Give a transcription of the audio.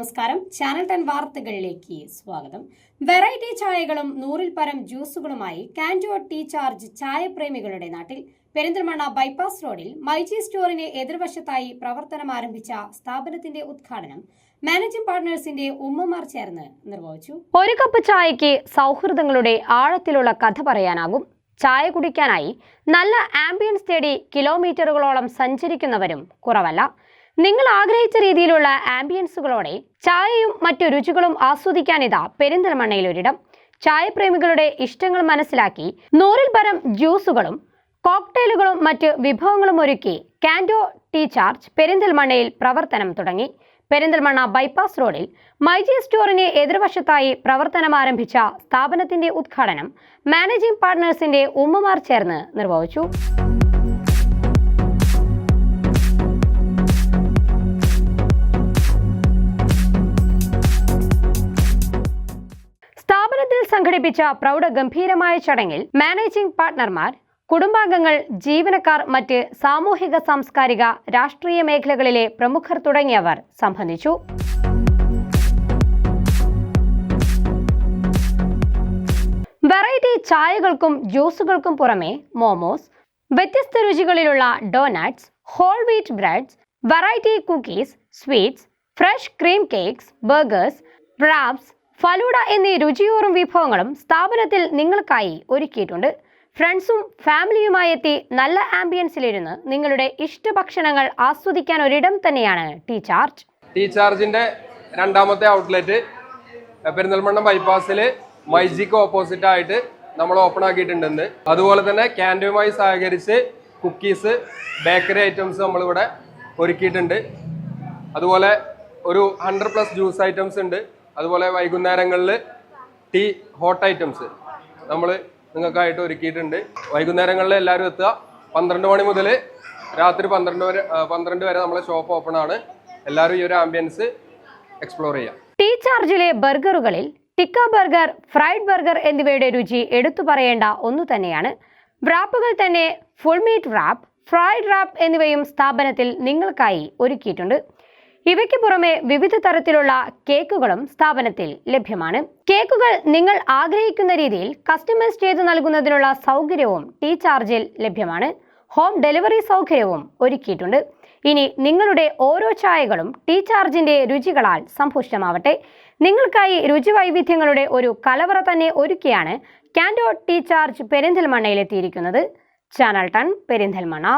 നമസ്കാരം. Channel ten വാർത്തകളിലേക്ക് സ്വാഗതം. വെറൈറ്റി ചായകളും നൂറിൽ പരം ജ്യൂസുകളുമായി കാൻഡോ ടീ ചാർജ് ചായപ്രേമികളുടെ നാട്ടിൽ പെരിന്തൽമണ്ണ ബൈപ്പാസ് റോഡിൽ മൈജി സ്റ്റോറിന് എതിർവശത്തായി പ്രവർത്തനം ആരംഭിച്ച സ്ഥാപനത്തിന്റെ ഉദ്ഘാടനം മാനേജിംഗ് പാർട്ട്നേഴ്സിന്റെ ഉമ്മമാർ ചേർന്ന് നിർവഹിച്ചു. ഒരു കപ്പ് ചായയ്ക്ക് സൗഹൃദങ്ങളുടെ ആഴത്തിലുള്ള കഥ പറയാനാകും. ചായ കുടിക്കാനായി നല്ല ആംബിയൻസ് തേടി കിലോമീറ്ററുകളോളം സഞ്ചരിക്കുന്നവരും കുറവല്ല. നിങ്ങൾ ആഗ്രഹിച്ച രീതിയിലുള്ള ആംബിയൻസുകളോടെ ചായയും മറ്റു രുചികളും ആസ്വദിക്കാൻ ഇതാ പെരിന്തൽമണ്ണയിൽ ഒരിടം. ചായപ്രേമികളുടെ ഇഷ്ടങ്ങൾ മനസ്സിലാക്കി നൂറിൽ പരം ജ്യൂസുകളും കോക്ടെയിലുകളും മറ്റ് വിഭവങ്ങളും ഒരുക്കി കാൻഡോ ടീ ചാർജ് പെരിന്തൽമണ്ണയിൽ പ്രവർത്തനം തുടങ്ങി. പെരിന്തൽമണ്ണ ബൈപ്പാസ് റോഡിൽ മൈജി സ്റ്റോറിന് എതിർവശത്തായി പ്രവർത്തനം ആരംഭിച്ച സ്ഥാപനത്തിന്റെ ഉദ്ഘാടനം മാനേജിംഗ് പാർട്ട്നേഴ്സിന്റെ ഉമ്മമാർ ചേർന്ന് നിർവഹിച്ചു. സംഘടിപ്പിച്ച പ്രൗഢഗംഭീരമായ ചടങ്ങിൽ മാനേജിംഗ് പാർട്ണർമാർ കുടുംബാംഗങ്ങൾ ജീവനക്കാർ മറ്റ് സാമൂഹിക സാംസ്കാരിക രാഷ്ട്രീയ മേഖലകളിലെ പ്രമുഖർ തുടങ്ങിയവർ സംബന്ധിച്ചു. വെറൈറ്റി ചായകൾക്കും ജ്യൂസുകൾക്കും പുറമെ മോമോസ് വ്യത്യസ്ത രുചികളിലുള്ള donuts whole wheat breads variety cookies sweets fresh cream cakes burgers wraps falooda എന്നീ രുചിയോറും വിഭവങ്ങളും സ്ഥാപനത്തിൽ നിങ്ങൾക്കായി ഒരുക്കിയിട്ടുണ്ട്. ഫ്രണ്ട്സും ഫാമിലിയുമായി എത്തി നല്ല ആംബിയൻസിലിരുന്ന് നിങ്ങളുടെ ഇഷ്ടഭക്ഷണങ്ങൾ ആസ്വദിക്കാൻ ഒരിടം തന്നെയാണ് ടീ ചാർജ്. ടീ ചാർജിന്റെ രണ്ടാമത്തെ ഔട്ട്ലെറ്റ് പെരിന്തൽമണ്ണ ബൈപ്പാസിൽ മൈജിക്ക് ഓപ്പോസിറ്റ് ആയിട്ട് നമ്മൾ ഓപ്പൺ ആക്കിയിട്ടുണ്ടെന്ന് അതുപോലെ തന്നെ ക്യാൻഡുമായി സഹകരിച്ച് കുക്കീസ് ബേക്കറി ഐറ്റംസ് നമ്മളിവിടെ ഒരുക്കിയിട്ടുണ്ട്. അതുപോലെ ഒരു ഹൺഡ്രഡ് പ്ലസ് ജ്യൂസ് ഐറ്റംസ് ഉണ്ട്. അതുപോലെ വൈകുന്നേരങ്ങളിൽ ടീ ഹോട്ട് ഐറ്റംസ് നമ്മൾ നിങ്ങൾക്കായിട്ട് ഒരുക്കിയിട്ടുണ്ട്. വൈകുന്നേരങ്ങളിൽ എല്ലാവരും എത്തുക. പന്ത്രണ്ട് മണി മുതൽ രാത്രി പന്ത്രണ്ട് വരെ പന്ത്രണ്ട് വരെ നമ്മളെ ഷോപ്പ് ഓപ്പൺ ആണ്. എല്ലാവരും ഈ ഒരു ആംബിയൻസ് എക്സ്പ്ലോർ ചെയ്യാം. ടീ ചാർജിലെ ബർഗറുകളിൽ ടിക്ക ബർഗർ ഫ്രൈഡ് ബർഗർ എന്നിവയുടെ രുചി എടുത്തു പറയേണ്ട ഒന്നു തന്നെയാണ്. വ്രാപ്പുകൾ തന്നെ full meat wrap fried wrap എന്നിവയും സ്ഥാപനത്തിൽ നിങ്ങൾക്കായി ഒരുക്കിയിട്ടുണ്ട്. ഇവയ്ക്ക് പുറമെ വിവിധ തരത്തിലുള്ള കേക്കുകളും സ്ഥാപനത്തിൽ ലഭ്യമാണ്. കേക്കുകൾ നിങ്ങൾ ആഗ്രഹിക്കുന്ന രീതിയിൽ കസ്റ്റമൈസ് ചെയ്ത് നൽകുന്നതിനുള്ള സൗകര്യവും ടീ ചാർജിൽ ലഭ്യമാണ്. ഹോം ഡെലിവറി സൗകര്യവും ഒരുക്കിയിട്ടുണ്ട്. ഇനി നിങ്ങളുടെ ഓരോ ചായകളും ടീ ചാർജിന്റെ രുചികളാൽ സമ്പുഷ്ടമാവട്ടെ. നിങ്ങൾക്കായി രുചി വൈവിധ്യങ്ങളുടെ ഒരു കലവറ തന്നെ ഒരുക്കിയാണ് കാൻഡോ ടീ ചാർജ് പെരിന്തൽമണ്ണയിലെത്തിയിരിക്കുന്നത്. ചാനൽ ടൺ പെരിന്തൽമണ്ണ.